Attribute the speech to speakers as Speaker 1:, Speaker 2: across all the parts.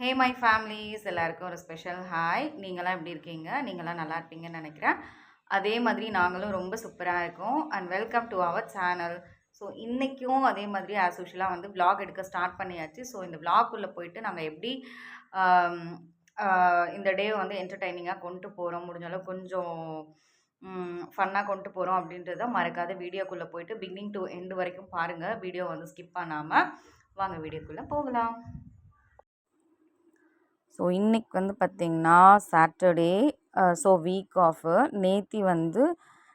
Speaker 1: Hey my families எல்லாருக்கும் ஒரு special hi நீங்களாம் எப்படி இருக்கீங்க? நீங்களாம் நல்லா இருப்பீங்கன்னு நினைக்கிறேன். அதே மாதிரி நாங்களும் ரொம்ப சூப்பராக இருக்கோம். And welcome to our channel so இன்றைக்கும் அதே மாதிரி ஆஸ் யூஷுவலாக வந்து vlog எடுக்க ஸ்டார்ட் பண்ணியாச்சு. ஸோ இந்த vlog போயிட்டு நாங்கள் எப்படி um, uh, இந்த டே வந்து என்டர்டைனிங்காக கொண்டு போகிறோம் முடிஞ்ச அளவு கொஞ்சம் ஃபன்னாக கொண்டு போகிறோம் அப்படின்றத மறக்காத வீடியோக்குள்ளே போயிட்டு பிகினிங் டு எண்டு வரைக்கும் பாருங்கள் வீடியோ வந்து ஸ்கிப் பண்ணாமல் வாங்க வீடியோக்குள்ளே போகலாம். ஸோ இன்றைக்கி வந்து பார்த்திங்கன்னா சாட்டர்டே ஸோ வீக் ஆஃபு நேத்தி வந்து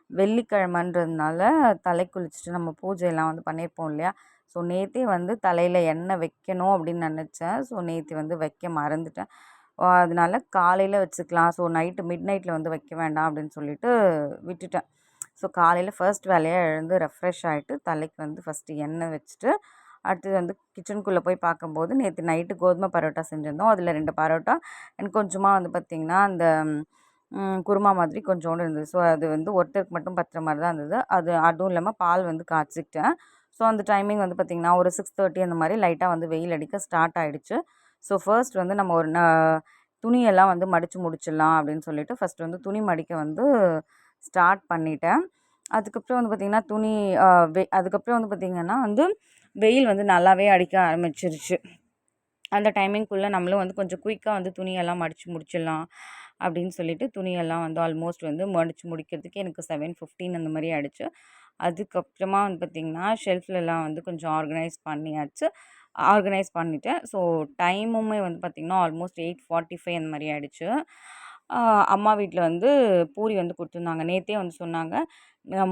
Speaker 1: வெள்ளிக்கிழமன்றதுனால தலை குளிச்சுட்டு நம்ம பூஜையெல்லாம் வந்து பண்ணியிருப்போம் இல்லையா? ஸோ நேத்தே வந்து தலையில் எண்ணெய் வைக்கணும் அப்படின்னு நினச்சேன். ஸோ நேத்தி வந்து வைக்க மறந்துட்டேன். அதனால காலையில் வச்சுக்கலாம். ஸோ நைட்டு மிட் நைட்டில் வந்து வைக்க வேண்டாம் அப்படின்னு சொல்லிட்டு விட்டுட்டேன். ஸோ காலையில் ஃபர்ஸ்ட் வேலையாக எழுந்து ரெஃப்ரெஷ் ஆகிட்டு தலைக்கு வந்து ஃபஸ்ட்டு எண்ணெய் வச்சுட்டு அடுத்தது வந்து கிச்சனுக்குள்ளே போய் பார்க்கும்போது நேற்று நைட்டு கோதுமை பரோட்டா செஞ்சுருந்தோம். அதில் ரெண்டு பரோட்டா. எனக்கு கொஞ்சமாக வந்து பார்த்திங்கன்னா அந்த குருமா மாதிரி கொஞ்சோண்டு இருந்தது. ஸோ அது வந்து ஒருத்தருக்கு மட்டும் பத்துற மாதிரி தான் இருந்தது. அது அதுவும் இல்லாமல் பால் வந்து காய்ச்சிக்கிட்டேன். ஸோ அந்த டைமிங் வந்து பார்த்திங்கன்னா ஒரு சிக்ஸ் தேர்ட்டி அந்த மாதிரி லைட்டாக வந்து வெயில் அடிக்க ஸ்டார்ட் ஆகிடுச்சு ஸோ ஃபர்ஸ்ட் வந்து நம்ம ஒரு ந- துணியெல்லாம் வந்து மடித்து முடிச்சிடலாம் அப்படின்னு சொல்லிட்டு ஃபர்ஸ்ட் வந்து துணி மடிக்க வந்து ஸ்டார்ட் பண்ணிட்டேன். அதுக்கப்புறம் வந்து பார்த்திங்கன்னா துணி வெ அதுக்கப்புறம் வந்து பார்த்திங்கன்னா வந்து வெயில் வந்து நல்லாவே அடிக்க ஆரம்பிச்சிருச்சு. அந்த டைமிங்குள்ளே நம்மளும் வந்து கொஞ்சம் குயிக்காக வந்து துணியெல்லாம் மடித்து முடிச்சிடலாம் அப்படின்னு சொல்லிட்டு துணியெல்லாம் வந்து ஆல்மோஸ்ட் வந்து மடித்து முடிக்கிறதுக்கு எனக்கு செவன் ஃபிஃப்டீன் அந்த மாதிரி ஆகிடுச்சு அதுக்கப்புறமா வந்து பார்த்திங்கன்னா ஷெல்ஃப்லலாம் வந்து கொஞ்சம் ஆர்கனைஸ் பண்ணியாச்சு. ஆர்கனைஸ் பண்ணிட்டேன். ஸோ டைமுமே வந்து பார்த்திங்கன்னா ஆல்மோஸ்ட் எயிட் ஃபார்ட்டி ஃபைவ் அந்த மாதிரி ஆகிடுச்சு அம்மா வீட்டில் வந்து பூரி வந்து கொடுத்துருந்தாங்க. நேற்றே வந்து சொன்னாங்க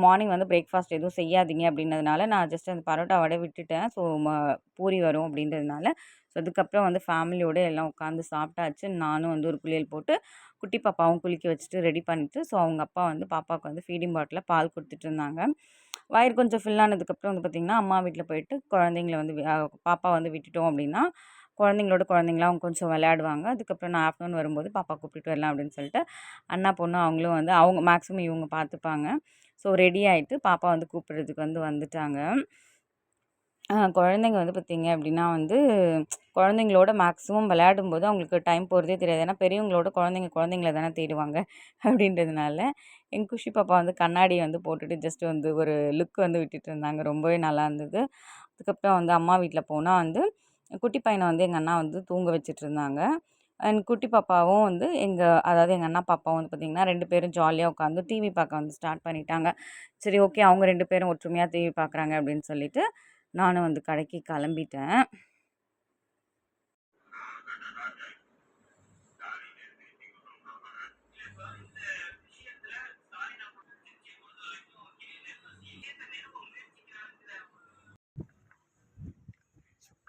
Speaker 1: மார்னிங் வந்து பிரேக்ஃபாஸ்ட் எதுவும் செய்யாதீங்க அப்படின்றதுனால நான் ஜஸ்ட் அந்த பரோட்டாவோட விட்டுட்டேன். ஸோ பூரி வரும் அப்படின்றதுனால. ஸோ அதுக்கப்புறம் வந்து ஃபேமிலியோடு எல்லாம் உட்காந்து சாப்பிட்டாச்சு. நானும் வந்து ஒரு குளியல் போட்டு குட்டி பாப்பாவும் குளிக்க வச்சுட்டு ரெடி பண்ணிவிட்டு ஸோ அவங்க அப்பா வந்து பாப்பாவுக்கு வந்து ஃபீடிங் பாட்டில் பால் கொடுத்துட்டு இருந்தாங்க. வயிறு கொஞ்சம் ஃபில் ஆனதுக்கப்புறம் வந்து பார்த்திங்கன்னா அம்மா வீட்டில் போயிட்டு குழந்தைங்கள வந்து பாப்பா வந்து விட்டுட்டோம் அப்படின்னா குழந்தைங்களோட குழந்தைங்களாம் அவங்க கொஞ்சம் விளையாடுவாங்க. அதுக்கப்புறம் நான் ஆஃப்டர்நூன் வரும்போது பாப்பா கூப்பிட்டுட்டு வரலாம் அப்படின்னு சொல்லிட்டு அண்ணா பொண்ணு அவங்களும் வந்து அவங்க மேக்ஸிமம் இவங்க பார்த்துப்பாங்க ஸோ ரெடி ஆகிட்டு பாப்பா வந்து கூப்பிட்றதுக்கு வந்து வந்துட்டாங்க. குழந்தைங்க வந்து பார்த்திங்க அப்படின்னா வந்து குழந்தைங்களோட மேக்ஸிமம் விளையாடும் போது அவங்களுக்கு டைம் போகிறதே தெரியாது. ஏன்னா பெரியவங்களோட குழந்தைங்க குழந்தைங்கள தானே தேடுவாங்க அப்படின்றதுனால எங்கள் குஷி பாப்பா வந்து கண்ணாடி வந்து போட்டுட்டு ஜஸ்ட் வந்து ஒரு லுக் வந்து விட்டுட்டு இருந்தாங்க. ரொம்பவே நல்லா இருந்தது. அதுக்கப்புறம் வந்து அம்மா வீட்டில் போனால் வந்து குட்டி பையனை வந்து எங்கள் அண்ணா வந்து தூங்க வச்சுட்டு இருந்தாங்க. அண்ட் குட்டி பாப்பாவும் வந்து எங்கள் அதாவது எங்கள் அண்ணா பாப்பாவும் வந்து பார்த்திங்கன்னா ரெண்டு பேரும் ஜாலியாக உட்காந்து டிவி பார்க்க வந்து ஸ்டார்ட் பண்ணிட்டாங்க. சரி ஓகே அவங்க ரெண்டு பேரும் ஒற்றுமையாக டிவி பார்க்குறாங்க அப்படின்னு சொல்லிட்டு நானும் வந்து கடைக்கு கிளம்பிட்டேன்.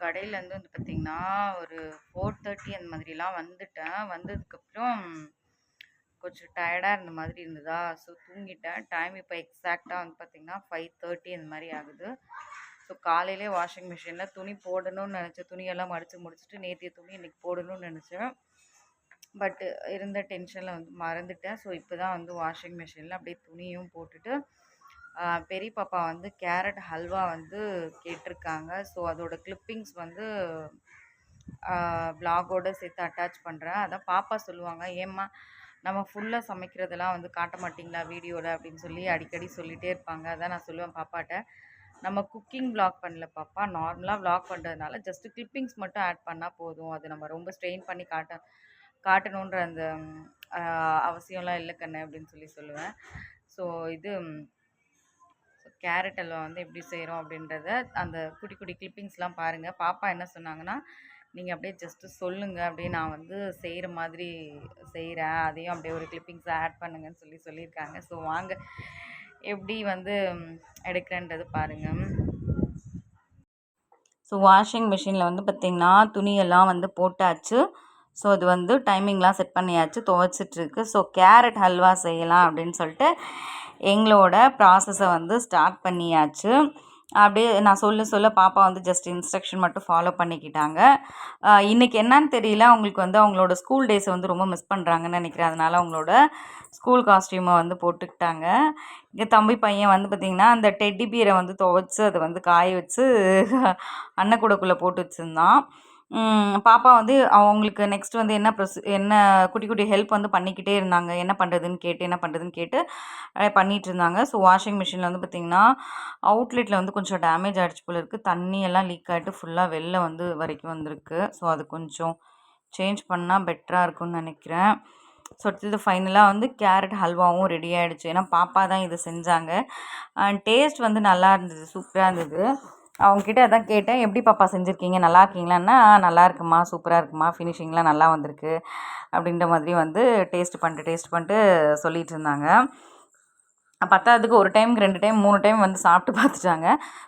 Speaker 1: கடையிலேருந்து வந்து பார்த்திங்கன்னா ஒரு ஃபோர் தேர்ட்டி அந்த மாதிரிலாம் வந்துட்டேன். வந்ததுக்கப்புறம் கொஞ்சம் டயர்டாக இருந்த மாதிரி இருந்ததா? ஸோ தூங்கிட்டேன். டைம் இப்போ எக்ஸாக்டாக வந்து பார்த்திங்கன்னா ஃபைவ் தேர்ட்டி அந்த மாதிரி ஆகுது. ஸோ காலையிலே வாஷிங் மிஷினில் துணி போடணும்னு நினச்சேன். துணியெல்லாம் மடித்து முடிச்சுட்டு நேற்றைய துணி இன்றைக்கி போடணும்னு நினச்சேன். பட்டு இருந்த டென்ஷனில் வந்து மறந்துட்டேன். ஸோ இப்போ தான் வந்து வாஷிங் மிஷினில் அப்படியே துணியும் போட்டுட்டு பெரிய பாப்பா வந்து கேரட் ஹல்வா வந்து கேட்டிருக்காங்க. ஸோ அதோட கிளிப்பிங்ஸ் வந்து வ்ளாகோட சேர்த்து அட்டாச் பண்ணுறேன் அதான் பாப்பா சொல்லுவாங்க ஏம்மா நம்ம ஃபுல்லாக சமைக்கிறதெல்லாம் வந்து காட்ட மாட்டிங்களா வீடியோவில் அப்படின்னு சொல்லி அடிக்கடி சொல்லிகிட்டே இருப்பாங்க. அதான் நான் சொல்லுவேன் பாப்பாட்ட. நம்ம குக்கிங் vlog பண்ணல பாப்பா. நார்மலாக vlog பண்ணுறதுனால ஜஸ்ட் கிளிப்பிங்ஸ் மட்டும் ஆட் பண்ணால் போதும். அது நம்ம ரொம்ப ஸ்ட்ரெயின் பண்ணி காட்ட காட்டணுன்ற அந்த அவசியம்லாம் இல்லை கண்ணு அப்படின்னு சொல்லி சொல்லுவேன். ஸோ இது கேரட் அல்வா வந்து எப்படி செய்கிறோம் அப்படின்றத அந்த குட்டி குட்டி கிளிப்பிங்ஸ்லாம் பாருங்கள் பாப்பா என்ன சொன்னாங்கன்னா நீங்கள் அப்படியே ஜஸ்ட்டு சொல்லுங்கள் அப்படியே நான் வந்து செய்கிற மாதிரி செய்கிறேன் அதையும் அப்படியே ஒரு கிளிப்பிங்ஸை ஆட் பண்ணுங்கன்னு சொல்லி சொல்லியிருக்காங்க. ஸோ வாங்க. எப்படி வந்து ம், எடுக்கிறேன்றது பாருங்கள் ஸோ வாஷிங் மிஷினில் வந்து பார்த்திங்கன்னா துணியெல்லாம் வந்து போட்டாச்சு. ஸோ அது வந்து டைமிங்லாம் செட் பண்ணியாச்சு துவைச்சிட்ருக்கு. ஸோ கேரட் ஹல்வா செய்யலாம் அப்படின்னு சொல்லிட்டு எங்களோட ப்ராசஸை வந்து ஸ்டார்ட் பண்ணியாச்சு. அப்படியே நான் சொல்ல சொல்ல பாப்பா வந்து ஜஸ்ட் இன்ஸ்ட்ரக்ஷன் மட்டும் ஃபாலோ பண்ணிக்கிட்டாங்க. இன்றைக்கி என்னன்னு தெரியல அவங்களுக்கு வந்து அவங்களோட ஸ்கூல் டேஸை வந்து ரொம்ப மிஸ் பண்ணுறாங்கன்னு நினைக்கிறேன். அதனால் அவங்களோட ஸ்கூல் காஸ்டியூமை வந்து போட்டுக்கிட்டாங்க. இங்கே தம்பி பையன் வந்து பார்த்திங்கன்னா அந்த டெட்டி பீரை வந்து துவைச்சு அதை வந்து காய வச்சு அன்னக்கூடக்குள்ளே போட்டு வச்சுருந்தான். பாப்பா வந்து அவங்களுக்கு நெக்ஸ்ட் வந்து என்ன ப்ரொஸ் என்ன குட்டி குட்டி ஹெல்ப் வந்து பண்ணிக்கிட்டே இருந்தாங்க. என்ன பண்ணுறதுன்னு கேட்டு என்ன பண்ணுறதுன்னு கேட்டு பண்ணிகிட்டு பண்ணிட்டு இருந்தாங்க. ஸோ வாஷிங் மிஷினில் வந்து பார்த்திங்கன்னா அவுட்லெட்டில் வந்து கொஞ்சம் டேமேஜ் ஆகிடுச்சு போல இருக்குது தண்ணியெல்லாம் லீக் ஆகிட்டு ஃபுல்லாக வெளில வந்து வரைக்கும் வந்திருக்கு. ஸோ அது கொஞ்சம் சேஞ்ச் பண்ணால் பெட்டராக இருக்கும்னு நினைக்கிறேன். ஸோ அடுத்தது ஃபைனலாக வந்து கேரட் ஹல்வாவும் ரெடி ஆகிடுச்சு ஏன்னா பாப்பா தான் இது செஞ்சாங்க. அண்ட் டேஸ்ட் வந்து நல்லா இருந்தது சூப்பராக இருந்தது. அவங்கக்கிட்ட அதான் கேட்டேன் எப்படி பாப்பா செஞ்சுருக்கீங்க? நல்லா இருக்கீங்களான்னா நல்லா இருக்குமா? சூப்பராக இருக்குமா? ஃபினிஷிங்லாம் நல்லா வந்திருக்கு. அப்படின்ற மாதிரி வந்து டேஸ்ட் பண்ணிட்டு டேஸ்ட் பண்ணிட்டு சொல்லிட்டு இருந்தாங்க. பத்தாததுக்கு ஒரு டைம் ரெண்டு டைம் மூணு டைம் வந்து சாப்பிட்டு பார்த்துட்டாங்க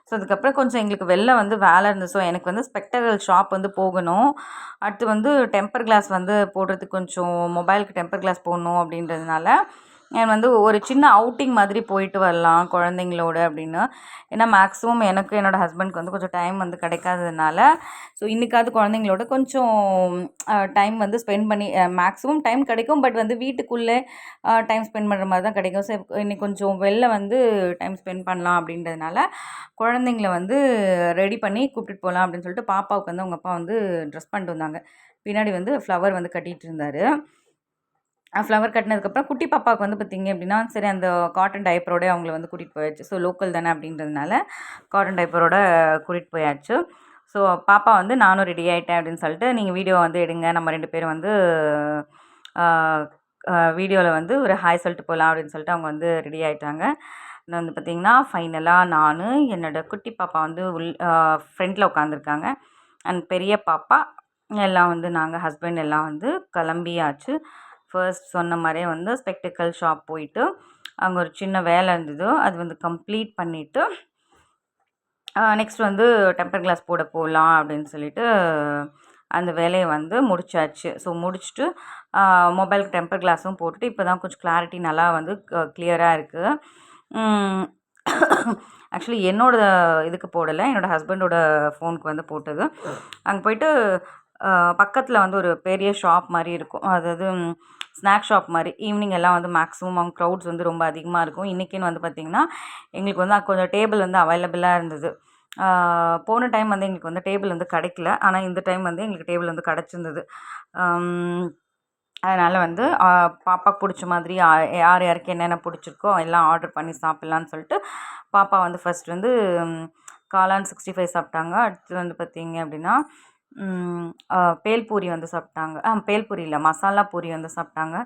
Speaker 1: ஸோ அதுக்கப்புறம் கொஞ்சம் எங்களுக்கு வெளில வந்து வேலை இருந்து ஸோ எனக்கு வந்து ஸ்பெக்டரல் ஷாப் வந்து போகணும். அடுத்து வந்து டெம்பர் கிளாஸ் வந்து போடுறதுக்கு கொஞ்சம் மொபைலுக்கு டெம்பர் கிளாஸ் போடணும் அப்படின்றதுனால வந்து ஒரு சின்ன அவுட்டிங் மாதிரி போயிட்டு வரலாம் குழந்தைங்களோட அப்படின்னு. ஏன்னா மேக்ஸிமம் எனக்கு என்னோடய ஹஸ்பண்ட்க்கு வந்து கொஞ்சம் டைம் வந்து கிடைக்காததுனால ஸோ இன்றைக்காவது குழந்தைங்களோட கொஞ்சம் டைம் வந்து ஸ்பெண்ட் பண்ணி மேக்ஸிமம் டைம் கிடைக்கும். பட் வந்து வீட்டுக்குள்ளே டைம் ஸ்பெண்ட் பண்ணுற மாதிரி தான் கிடைக்கும். ஸோ இன்னைக்கு கொஞ்சம் வெளில வந்து டைம் ஸ்பெண்ட் பண்ணலாம் அப்படின்றதுனால குழந்தைங்கள வந்து ரெடி பண்ணி கூப்பிட்டுட்டு போகலாம் அப்படின்னு சொல்லிட்டு பாப்பாவுக்கு வந்து அவங்க அப்பா வந்து ட்ரெஸ் பண்ணிட்டு வந்தாங்க. பின்னாடி வந்து ஃப்ளவர் வந்து கட்டிகிட்டு இருந்தார். ஃப்ளவர் கட்டினதுக்கப்புறம் குட்டி பாப்பாவுக்கு வந்து பார்த்திங்க அப்படின்னா சரி அந்த காட்டன் டைப்பரோட அவங்கள வந்து கூட்டிகிட்டு போயாச்சு. ஸோ லோக்கல் தானே அப்படின்றதுனால காட்டன் டைப்பரோட கூட்டிகிட்டு போயாச்சு. ஸோ பாப்பா வந்து நானும் ரெடி ஆகிட்டேன் அப்படின்னு சொல்லிட்டு நீங்கள் வீடியோ வந்து எடுங்க. நம்ம ரெண்டு பேரும் வந்து வீடியோவில் வந்து ஒரு ஹாய் சொல்லிட்டு போகலாம் அப்படின்னு சொல்லிட்டு அவங்க வந்து ரெடி ஆகிட்டாங்க நான் வந்து பார்த்திங்கன்னா ஃபைனலாக நான் என்னோடய குட்டி பாப்பா வந்து உள் ஃப்ரெண்டில் உட்காந்துருக்காங்க அண்ட் பெரிய பாப்பா எல்லாம் வந்து நாங்கள் ஹஸ்பண்ட் எல்லாம் வந்து கிளம்பியாச்சு. ஃபர்ஸ்ட் சொன்ன மாதிரியே வந்து ஸ்பெக்டிக்கல் ஷாப் போயிட்டு அங்கே ஒரு சின்ன வேலை இருந்தது. அது வந்து கம்ப்ளீட் பண்ணிவிட்டு நெக்ஸ்ட் வந்து டெம்பர் கிளாஸ் போட போகலாம் அப்படின்னு சொல்லிட்டு அந்த வேலையை வந்து முடிச்சாச்சு. ஸோ முடிச்சுட்டு மொபைலுக்கு டெம்பர் கிளாஸும் போட்டுட்டு இப்போ தான் கொஞ்சம் கிளாரிட்டி நல்லா வந்து கிளியராக இருக்குது ஆக்சுவலி என்னோட இதுக்கு போடலை. என்னோடய ஹஸ்பண்டோட ஃபோனுக்கு வந்து போட்டது. அங்கே போயிட்டு பக்கத்தில் வந்து ஒரு பெரிய ஷாப் மாதிரி இருக்கும். அதாவது ஸ்நாக் ஷாப் மாதிரி ஈவினிங் எல்லாம் வந்து மேக்ஸிமம் அவங்க க்ரௌட்ஸ் வந்து ரொம்ப அதிகமாக இருக்கும். இன்றைக்கின்னு வந்து பார்த்திங்கன்னா எங்களுக்கு வந்து கொஞ்சம் டேபிள் வந்து அவைலபிளாக இருந்தது. போன டைம் வந்து எங்களுக்கு வந்து டேபிள் வந்து கிடைக்கல. ஆனால் இந்த டைம் வந்து எங்களுக்கு டேபிள் வந்து கிடச்சிருந்தது. அதனால் வந்து பாப்பாவுக்கு பிடிச்ச மாதிரி யார் யாருக்கு என்னென்ன பிடிச்சிருக்கோ எல்லாம் ஆர்டர் பண்ணி சாப்பிட்லான்னு சொல்லிட்டு பாப்பா வந்து ஃபஸ்ட் வந்து காளான் சிக்ஸ்டி ஃபைவ் சாப்பிட்டாங்க. அடுத்து வந்து பார்த்திங்க அப்படின்னா பேல்பூரி வந்து சாப்பிட்டாங்க. ஆ பேல்பூரி இல்லை மசாலா பூரி வந்து சாப்பிட்டாங்க.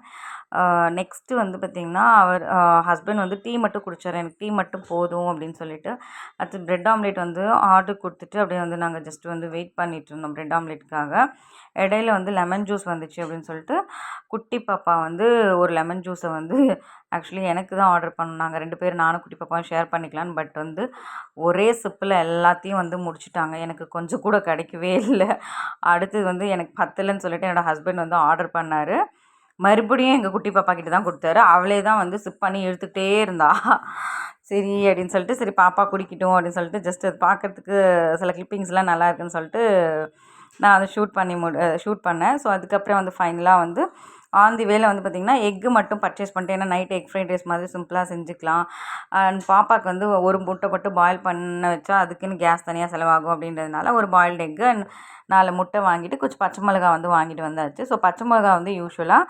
Speaker 1: நெக்ஸ்ட்டு வந்து பார்த்திங்கன்னா அவர் ஹஸ்பண்ட் வந்து டீ மட்டும் குடித்தார் எனக்கு டீ மட்டும் போதும் அப்படின்னு சொல்லிட்டு அடுத்து ப்ரெட் ஆம்லேட் வந்து ஆர்டர் கொடுத்துட்டு அப்படியே வந்து நாங்கள் ஜஸ்ட் வந்து வெயிட் பண்ணிகிட்டு இருந்தோம் ப்ரெட் ஆம்லேட்டுக்காக இடையில வந்து லெமன் ஜூஸ் வந்துச்சு அப்படின்னு சொல்லிட்டு குட்டி பாப்பா வந்து ஒரு லெமன் ஜூஸை வந்து ஆக்சுவலி எனக்கு தான் ஆர்டர் பண்ணாங்க ரெண்டு பேரும் நானும் குட்டி பாப்பாவும் ஷேர் பண்ணிக்கலான்னு பட் வந்து ஒரே சிப்பில் எல்லாத்தையும் வந்து முடிச்சுட்டாங்க. எனக்கு கொஞ்சம் கூட கிடைக்கவே இல்லை. அடுத்தது வந்து எனக்கு பத்தலைன்னு சொல்லிட்டு என்னோடய ஹஸ்பண்ட் வந்து ஆர்டர் பண்ணார். மறுபடியும் எங்கள் குட்டி பாப்பா கிட்ட தான் கொடுத்தாரு. அவளே தான் வந்து சிப் பண்ணி எடுத்துக்கிட்டே இருந்தா. சரி அப்படின்னு சொல்லிட்டு சரி பாப்பா குடிக்கட்டும் அப்படின்னு சொல்லிட்டு ஜஸ்ட் அது பார்க்குறதுக்கு சில கிளிப்பிங்ஸ்லாம் நல்லா இருக்குன்னு சொல்லிட்டு நான் அதை ஷூட் பண்ணி முடி ஷூட் பண்ணேன். ஸோ அதுக்கப்புறம் வந்து ஃபைனலாக வந்து ஆன் தி வேல வந்து பார்த்திங்கன்னா எக்கு மட்டும் பர்ச்சேஸ் பண்ணிட்டு ஏன்னா நைட் எக் ஃப்ரைட் ரைஸ் மாதிரி சிம்பிளாக செஞ்சுக்கலாம். அண்ட் பாப்பாவுக்கு வந்து ஒரு முட்டை மட்டும் பாயில் பண்ண வச்சா அதுக்குன்னு கேஸ் தனியாக செலவாகும் அப்படின்றதுனால ஒரு பாயில்டு எக்கு அண்ட் நாலு முட்டை வாங்கிட்டு கொஞ்சம் பச்சை மிளகா வந்து வாங்கிட்டு வந்தாச்சு. ஸோ பச்சை மிளகா வந்து யூஸ்வலாக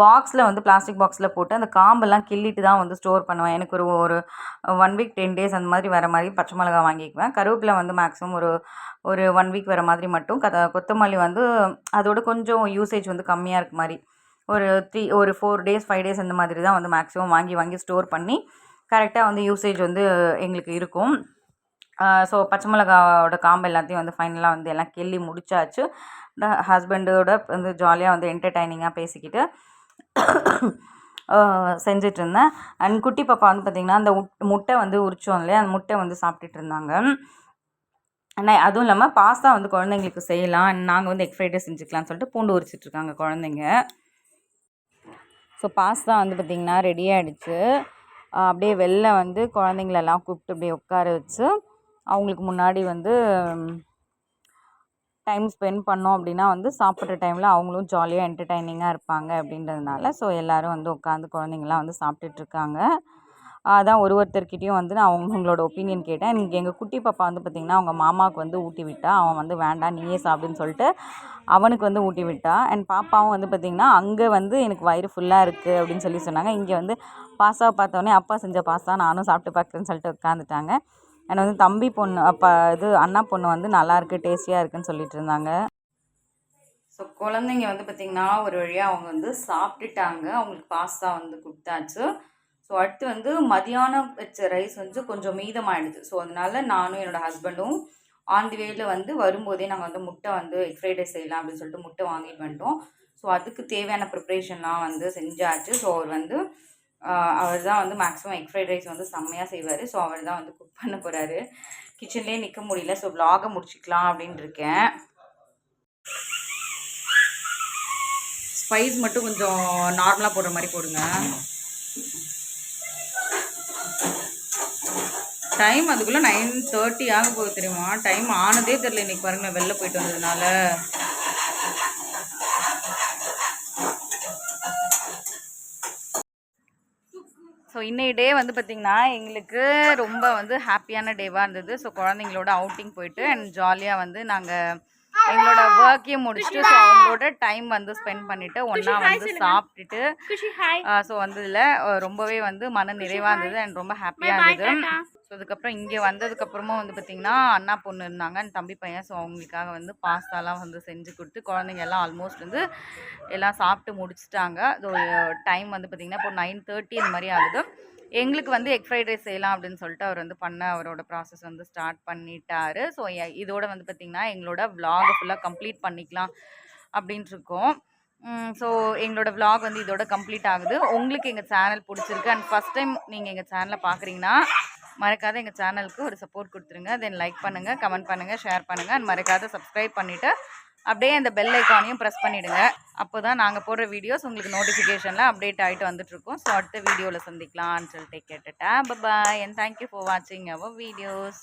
Speaker 1: பாக்ஸில் வந்து பிளாஸ்டிக் பாக்ஸில் போட்டு அந்த காம்பெல்லாம் கிள்ளிட்டு தான் வந்து ஸ்டோர் பண்ணுவேன். எனக்கு ஒரு ஒரு ஒன் வீக் டென் டேஸ் அந்த மாதிரி வர மாதிரி பச்சை மிளகா வாங்கிக்குவேன். கருவேப்பிலை வந்து மேக்ஸிமம் ஒரு ஒரு ஒன் வீக் வர மாதிரி மட்டும். கத கொத்தமல்லி வந்து அதோட கொஞ்சம் யூசேஜ் வந்து கம்மியாக இருக்க மாதிரி. ஒரு த்ரீ ஒரு ஃபோர் டேஸ் ஃபைவ் டேஸ் அந்த மாதிரி தான் வந்து மேக்ஸிமம் வாங்கி வாங்கி ஸ்டோர் பண்ணி கரெக்டாக வந்து யூசேஜ் வந்து எங்களுக்கு இருக்கும். ஸோ பச்சை மிளகாவோட காம்பு எல்லாத்தையும் வந்து ஃபைனலாக வந்து எல்லாம் கிள்ளி முடிச்சாச்சு. ஹஸ்பண்டோட வந்து ஜாலியாக வந்து என்டர்டைனிங்காக பேசிக்கிட்டு செஞ்சிட்டு இருந்தேன் அண்ட் குட்டி பாப்பா வந்து பார்த்திங்கன்னா அந்த முட்டை வந்து உரிச்சோம் இல்லையா? அந்த முட்டை வந்து சாப்பிட்டுட்டு இருந்தாங்க. ஆனால் அதுவும் இல்லாமல் பாஸ்தா வந்து குழந்தைங்களுக்கு செய்யலாம். அண்ட் நாங்கள் வந்து எக் ஃப்ரைட் செஞ்சுக்கலாம்னு சொல்லிட்டு பூண்டு உரிச்சிட்ருக்காங்க குழந்தைங்க. ஸோ பாஸ்தா வந்து பார்த்திங்கன்னா ரெடி ஆகிடுச்சு அப்படியே வெளில வந்து குழந்தைங்களெல்லாம் கூப்பிட்டு அப்படியே உட்கார வச்சு அவங்களுக்கு முன்னாடி வந்து டைம் ஸ்பெண்ட் பண்ணோம் அப்படின்னா வந்து சாப்பிட்ற டைமில் அவங்களும் ஜாலியாக என்டர்டைனிங்காக இருப்பாங்க அப்படின்றதுனால ஸோ எல்லோரும் வந்து உட்காந்து குழந்தைங்களாம் வந்து சாப்பிட்டுட்ருக்காங்க அதான் ஒரு ஒருத்தர்கிட்டையும் வந்து நான் அவங்களோட ஒப்பீனியன் கேட்டேன். எனக்கு எங்கள் குட்டி பாப்பா வந்து பார்த்திங்கன்னா அவங்க மாமாவுக்கு வந்து ஊட்டி விட்டா அவன் வந்து வேண்டாம் நீயே சாப்பிடுன்னு சொல்லிட்டு அவனுக்கு வந்து ஊட்டி விட்டா. அண்ட் பாப்பாவும் வந்து பார்த்திங்கன்னா அங்கே வந்து எனக்கு வயிறு ஃபுல்லாக இருக்குது அப்படின்னு சொல்லி சொன்னாங்க. இங்கே வந்து பாசாவை பார்த்தோன்னே அப்பா செஞ்ச பாசா நானும் சாப்பிட்டு பார்க்குறேன்னு சொல்லிட்டு உட்காந்துட்டாங்க எனக்கு வந்து தம்பி பொண்ணு அப்போ இது அண்ணா பொண்ணு வந்து நல்லாயிருக்கு டேஸ்டியாக இருக்குன்னு சொல்லிட்டு இருந்தாங்க. ஸோ குழந்தைங்க வந்து பார்த்திங்கன்னா ஒரு வழியாக அவங்க வந்து சாப்பிட்டுட்டாங்க. அவங்களுக்கு பாஸ்தா வந்து கொடுத்தாச்சு. ஸோ அடுத்து வந்து மதியானம் வச்ச ரைஸ் வந்து கொஞ்சம் மீதமாயிடுது. ஸோ அதனால நானும் என்னோடய ஹஸ்பண்டும் ஆன் தி வேல வந்து வரும்போதே நாங்கள் வந்து முட்டை வந்து எக் ஃப்ரைட் ரைஸ் செய்யலாம் அப்படின்னு சொல்லிட்டு முட்டை வாங்கிட்டு வந்துட்டோம். ஸோ அதுக்கு தேவையான ப்ரிப்ரேஷன்லாம் வந்து செஞ்சாச்சு. ஸோ அவர் வந்து அவர் தான் வந்து மேக்ஸிமம் எக் ஃப்ரைட் ரைஸ் வந்து செம்மையாக செய்வார். ஸோ அவர் தான் வந்து குக் பண்ண போகிறாரு கிச்சன்லேயே நிற்க முடியல. ஸோ விலாகை முடிச்சுக்கலாம் முடிச்சிக்கலாம் அப்படின்னு இருக்கேன். ஸ்பைஸ் மட்டும் கொஞ்சம் நார்மலாக போடுற மாதிரி போடுங்க. டைம் அதுக்குள்ளே நைன் தேர்ட்டி ஆக போகுது தெரியுமா? டைம் ஆனதே தெரில இன்றைக்கி பாருங்க நான் வெளில போயிட்டு வந்ததுனால. ஸோ இன்னைய டே வந்து பார்த்திங்கன்னா எங்களுக்கு ரொம்ப வந்து ஹாப்பியான டேவாக இருந்தது. ஸோ குழந்தைங்களோட அவுட்டிங் போயிட்டு அண்ட் ஜாலியாக வந்து நாங்கள் எங்களோட ஒர்க்கையும் முடிச்சுட்டு ஸோ அவங்களோட டைம் வந்து ஸ்பெண்ட் பண்ணிவிட்டு ஒன்றா வந்து சாப்பிட்டுட்டு ஸோ வந்ததில் ரொம்பவே வந்து மன நிறைவாக இருந்தது அண்ட் ரொம்ப ஹாப்பியாக இருந்தது. ஸோ அதுக்கப்புறம் இங்கே வந்ததுக்கப்புறமும் வந்து பார்த்திங்கன்னா அண்ணா பொண்ணு இருந்தாங்க. என் தம்பி பையன். ஸோ அவங்களுக்காக வந்து பாஸ்தாலாம் வந்து செஞ்சு கொடுத்து குழந்தைங்க எல்லாம் ஆல்மோஸ்ட் வந்து எல்லாம் சாப்பிட்டு முடிச்சிட்டாங்க. ஸோ டைம் வந்து பார்த்திங்கன்னா இப்போ நைன் தேர்ட்டி இந்த மாதிரி ஆகுது. எங்களுக்கு வந்து எக் ஃப்ரைட் ரைஸ் செய்யலாம் அப்படின்னு சொல்லிட்டு அவர் வந்து பண்ண அவரோட ப்ராசஸ் வந்து ஸ்டார்ட் பண்ணிட்டாரு. ஸோ இதோட வந்து பார்த்திங்கன்னா எங்களோட vlog ஃபுல்லாக கம்ப்ளீட் பண்ணிக்கலாம் அப்படின்ட்டு இருக்கோம். ஸோ எங்களோட vlog வந்து இதோட கம்ப்ளீட் ஆகுது. உங்களுக்கு எங்கள் சேனல் பிடிச்சிருக்கு? அண்ட் ஃபஸ்ட் டைம் நீங்கள் எங்கள் சேனலை பார்க்குறீங்கன்னா மறக்காத எங்கள் சேனலுக்கு ஒரு சப்போர்ட் கொடுத்துருங்க. தென் லைக் பண்ணுங்கள் கமெண்ட் பண்ணுங்கள் ஷேர் பண்ணுங்கள் அண்ட் மறக்காத சப்ஸ்கிரைப் பண்ணிவிட்டு அப்படியே அந்த பெல் ஐக்கானையும் ப்ரெஸ் பண்ணிவிடுங்க அப்போ தான் நாங்கள் போடுற வீடியோஸ் உங்களுக்கு நோட்டிஃபிகேஷனில் அப்டேட் ஆகிட்டு வந்துட்டுருக்கோம். ஸோ அடுத்த வீடியோவில் சந்திக்கலாம்னு சொல்லிட்டு கேட்டுட்டேன். பாய் அண்ட் தேங்க்யூ ஃபார் வாட்சிங் அவர் வீடியோஸ்